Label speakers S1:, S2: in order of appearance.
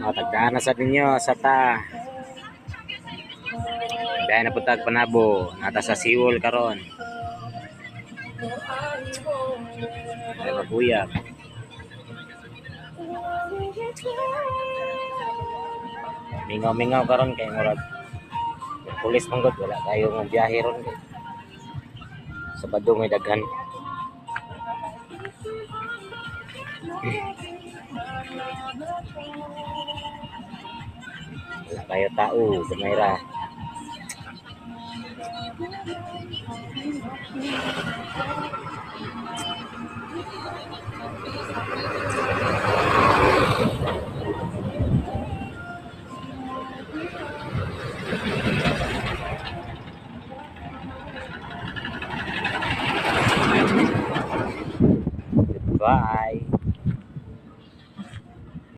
S1: Matagdaan na sa ninyo sa ta. Dahil na punta panabo, nata sa Seoul karon. Ay maguyab. Mingaw-mingaw karon kay murag pulis manggod wala kayo ng biyahe ron. Sa Badong may daghan. kayu tahu merah Bye.